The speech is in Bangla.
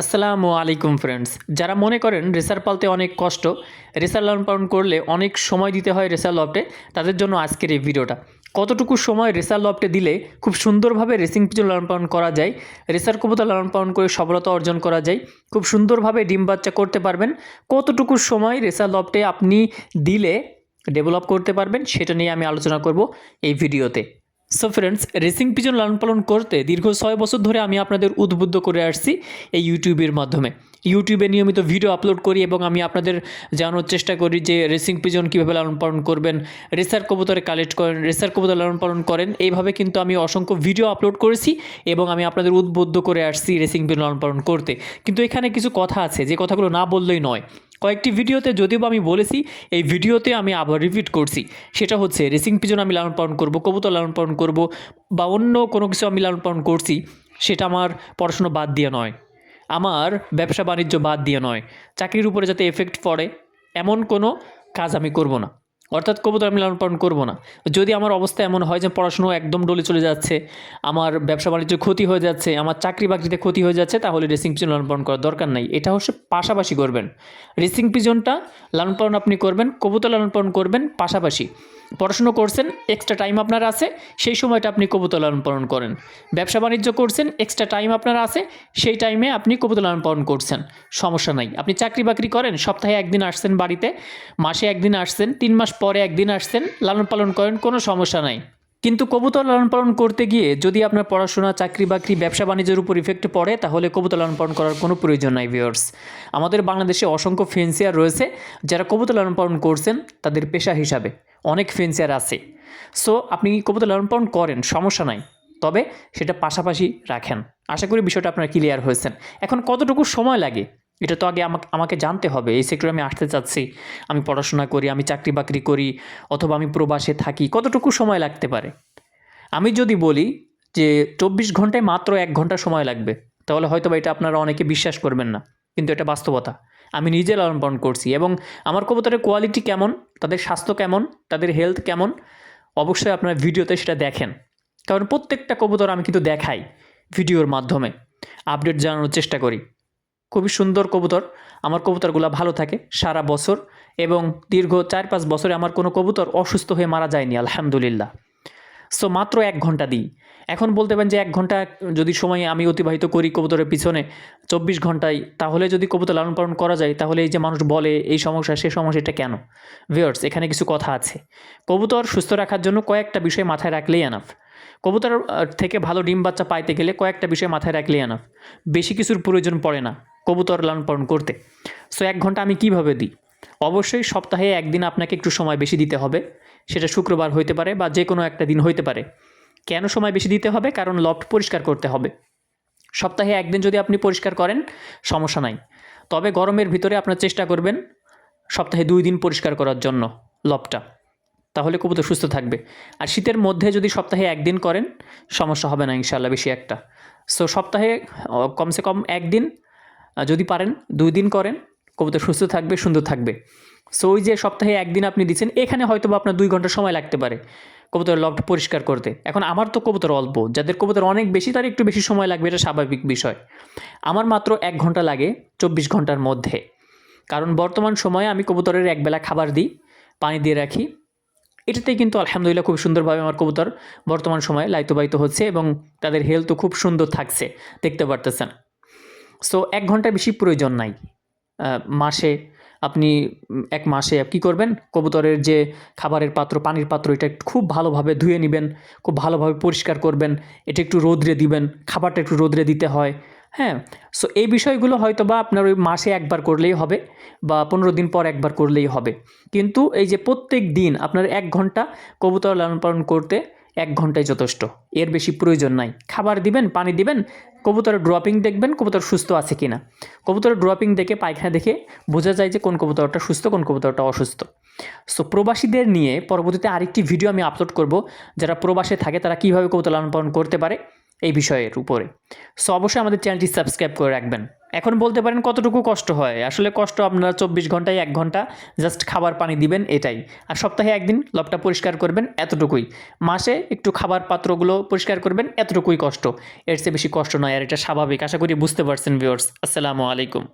আসসালামু আলাইকুম ফ্রেন্ডস যারা মনে করেন রেসার পালতে অনেক কষ্ট, রেসার লালন পালন করলে অনেক সময় দিতে হয় রেসার লফটে, তাদের জন্য আজকের এই ভিডিওটা। কতটুকু সময় রেসার লফটে দিলে খুব সুন্দরভাবে রেসিং পিজন লালন পালন করা যায়, রেসার কবুতর লালন পালন করে সফলতা অর্জন করা যায়, খুব সুন্দরভাবে ডিম বাচ্চা করতে পারবেন, কতটুকু সময় রেসার লফটে আপনি দিলে ডেভেলপ করতে পারবেন, সেটা নিয়ে আমি আলোচনা করব এই ভিডিওতে। সো ফ্রেন্ডস রেসিং পিজন লালন পালন করতে দীর্ঘ ছয় বছর ধরে আমি আপনাদের উদ্বুদ্ধ করে আসছি এই ইউটিউবের মাধ্যমে। ইউটিউবে নিয়মিত ভিডিও আপলোড করি এবং আমি আপনাদের জানানোর চেষ্টা করি যে রেসিং পিজন কীভাবে লালন পালন করবেন রেসার কবুতরে কালেক্ট করেন রেসার কবুতর লালন পালন করেন, এইভাবে কিন্তু আমি অসংখ্য ভিডিও আপলোড করেছি এবং আমি আপনাদের উদ্বুদ্ধ করে আসছি রেসিং পিজন লালন পালন করতে। কিন্তু এখানে কিছু কথা আছে, যে কথাগুলো না বললেই নয়। কয়েকটি ভিডিওতে যদিও আমি বলেছি, এই ভিডিওতে আমি আবার রিপিট করছি। সেটা হচ্ছে রেসিং পিজন আমি লালন পালন করব, কবুতর লালন পালন করব, বা অন্য কোনো কিছু আমি লালন পালন করছি, সেটা আমার পড়াশুনো বাদ দিয়ে নয়। আমার ব্যবসা বাণিজ্য বাদ দিয়ে নয়। চাকরির উপরে যাতে এফেক্ট পড়ে, এমন কোনো কাজ আমি করব না। অর্থাৎ কবুতর আমি লালন পালন করব না। যদি আমার অবস্থা এমন হয় যে পড়াশুনো একদম ডলে চলে যাচ্ছে, আমার ব্যবসা বাণিজ্য ক্ষতি হয়ে যাচ্ছে, আমার চাকরি বাকরিতে ক্ষতি হয়ে যাচ্ছে, তাহলে রেসিং পিজন লালন পালন করার দরকার নাই। এটা হচ্ছে পাশাপাশি করবেন। রেসিং পিজনটা লালন পালন আপনি করবেন, কবুতর লালন পালন করবেন পাশাপাশি। পড়াশুনো করছেন এক্সট্রা টাইম আপনার আছে, সেই সময়টা আপনি কবুতর লালন পালন করেন। ব্যবসা বাণিজ্য করছেন এক্সট্রা টাইম আপনার আছে, সেই টাইমে আপনি কবুতর লালন পালন করছেন। সমস্যা নাই। আপনি চাকরি বাকরি করেন, সপ্তাহে একদিন আসছেন বাড়িতে, মাসে একদিন আসছেন, তিন মাস পরে একদিন আসছেন, লালন পালন করেন, কোনো সমস্যা নাই। কিন্তু কবুতর লালন পালন করতে গিয়ে যদি আপনার পড়াশোনা, চাকরি বাকরি, ব্যবসা বাণিজ্যের উপর ইফেক্ট পড়ে, তাহলে কবুতর লালন পালন করার কোনো প্রয়োজন নাই ভিউয়ার্স আমাদের বাংলাদেশে অসংখ্য ফেন্সিয়ার রয়েছে, যারা কবুতর লালন পালন করছেন, তাদের পেশা হিসাবে। অনেক ফেন্সিয়ার আছে। সো আপনি কবুতর লালন পালন করেন? সমস্যা নাই। তবে সেটা পাশাপাশি রাখেন। আশা করি বিষয়টা আপনার ক্লিয়ার হয়েছেন। এখন কতটুকু সময় লাগে? এটা তো আগে আমাকে আমাকে জানতে হবে। এই সেক্টরে আমি আসতে চাচ্ছি। আমি পড়াশোনা করি, আমি চাকরি বাকরি করি, অথবা আমি প্রবাসে থাকি। কতটুকু সময় লাগতে পারে? আমি যদি বলি যে চব্বিশ ঘন্টায় মাত্র এক ঘণ্টা সময় লাগবে, তাহলে হয়তো বা এটা আপনারা অনেকে বিশ্বাস করবেন না। কিন্তু এটা বাস্তবতা। আমি নিজে লালন পালন করছি এবং আমার কবুতরের কোয়ালিটি কেমন, তাদের স্বাস্থ্য কেমন, তাদের হেলথ কেমন, অবশ্যই আপনার ভিডিওতে সেটা দেখেন। কারণ প্রত্যেকটা কবুতর আমি কিন্তু দেখাই ভিডিওর মাধ্যমে আপডেট জানানোর চেষ্টা করি। খুবই সুন্দর কবুতর, আমার কবুতরগুলো ভালো থাকে সারা বছর এবং দীর্ঘ চার পাঁচ বছরে আমার কোনো কবুতর অসুস্থ হয়ে মারা যায়নি, আলহামদুলিল্লাহ। সো মাত্র এক ঘণ্টা দিই। এখন বলতে পারেন যে এক ঘণ্টা যদি সময় আমি অতিবাহিত করি কবুতরের পিছনে চব্বিশ ঘন্টায়, তাহলে যদি কবুতর লালন পালন করা যায়, তাহলে এই যে মানুষ বলে, এই সমস্যা, সে সমস্যা এটা কেন? ভিওর্স এখানে কিছু কথা আছে। কবুতর সুস্থ রাখার জন্য কয়েকটা বিষয় মাথায় রাখলেই এনাফ কবুতর থেকে ভালো ডিম বাচ্চা পাইতে গেলে কয়েকটা বিষয় মাথায় রাখলেই এনাফ বেশি কিছুর প্রয়োজন পড়ে না কবুতর লালন পালন করতে। সো এক ঘণ্টা আমি কীভাবে দিই? অবশ্যই সপ্তাহে একদিন আপনাকে একটু সময় বেশি দিতে হবে। সেটা শুক্রবার হইতে পারে বা যে কোনো একটা দিন হইতে পারে। কেন সময় বেশি দিতে হবে? কারণ লফট পরিষ্কার করতে হবে। সপ্তাহে একদিন যদি আপনি পরিষ্কার করেন, সমস্যা নাই। তবে গরমের ভিতরে আপনার চেষ্টা করবেন সপ্তাহে দুই দিন পরিষ্কার করার জন্য লফটটা। তাহলে কবুতর সুস্থ থাকবে। আর শীতের মধ্যে যদি সপ্তাহে একদিন করেন, সমস্যা হবে না ইনশাল্লাহ বেশি একটা। সো সপ্তাহে কমসে কম একদিন যদি পারেন, দুই দিন করেন, কবুতর সুস্থ থাকবে, সুন্দর থাকবে। সো ওই যে সপ্তাহে একদিন আপনি দিচ্ছেন, এখানে হয়তো বা আপনার দুই ঘণ্টা সময় লাগতে পারে কবুতর লফট পরিষ্কার করতে। এখন আমার তো কবুতর অল্প, যাদের কবুতর অনেক বেশি, তার একটু বেশি সময় লাগবে, এটা স্বাভাবিক বিষয়। আমার মাত্র এক ঘণ্টা লাগে চব্বিশ ঘণ্টার মধ্যে। কারণ বর্তমান সময়ে আমি কবুতরের একবেলা খাবার দিই, পানি দিয়ে রাখি। এটাতেই কিন্তু আলহামদুলিল্লাহ খুব সুন্দরভাবে আমার কবুতর বর্তমান সময়ে লাইতবাহিত হচ্ছে এবং তাদের হেলথও খুব সুন্দর থাকছে, দেখতে পারতেছেন। সো এক ঘণ্টার বেশি প্রয়োজন নাই মাসে আপনি এক মাসে কী করবেন? কবুতরের যে খাবারের পাত্র, পানির পাত্র, এটা খুব ভালোভাবে ধুয়ে নেবেন, খুব ভালোভাবে পরিষ্কার করবেন, এটা একটু রোদ্রে দিবেন, খাবারটা একটু রোদ্রে দিতে হয় হ্যাঁ? সো এই বিষয়গুলো হয়তো বা আপনার ওই মাসে একবার করলেই হবে বা পনেরো দিন পর একবার করলেই হবে। কিন্তু এই যে প্রত্যেক দিন আপনার এক ঘণ্টা কবুতর লালন পালন করতে এক ঘন্টায় যথেষ্ট। এর বেশি প্রয়োজন নাই। খাবার দিবেন, পানি দিবেন, কবুতরের ড্রপিং দেখবেন কবুতর সুস্থ আছে কি না কবুতরের ড্রপিং দেখে, পায়খানা দেখে বোঝা যায় যে কোন কবুতরটা সুস্থ, কোন কবুতরটা অসুস্থ। সো প্রবাসীদের নিয়ে পরবর্তীতে আরেকটি ভিডিও আমি আপলোড করব। যারা প্রবাসে থাকে, তারা কীভাবে কবুতর লালন পালন করতে পারে এই বিষয়ের উপরে। সো অবশ্যই আমাদের চ্যানেলটি সাবস্ক্রাইব করে রাখবেন। এখন বলতে পারেন কতটুকু কষ্ট হয়। আসলে কষ্ট আপনারা চব্বিশ ঘন্টায় এক ঘণ্টা জাস্ট খাবার পানি দিবেন এটাই। আর সপ্তাহে একদিন লবটা পরিষ্কার করবেন এতটুকুই। মাসে একটু খাবার পাত্রগুলো পরিষ্কার করবেন এতটুকুই কষ্ট। এর চেয়ে বেশি কষ্ট নয়, আর এটা স্বাভাবিক। আশা করি বুঝতে পারছেন ভিওর্স আসসালামু আলাইকুম।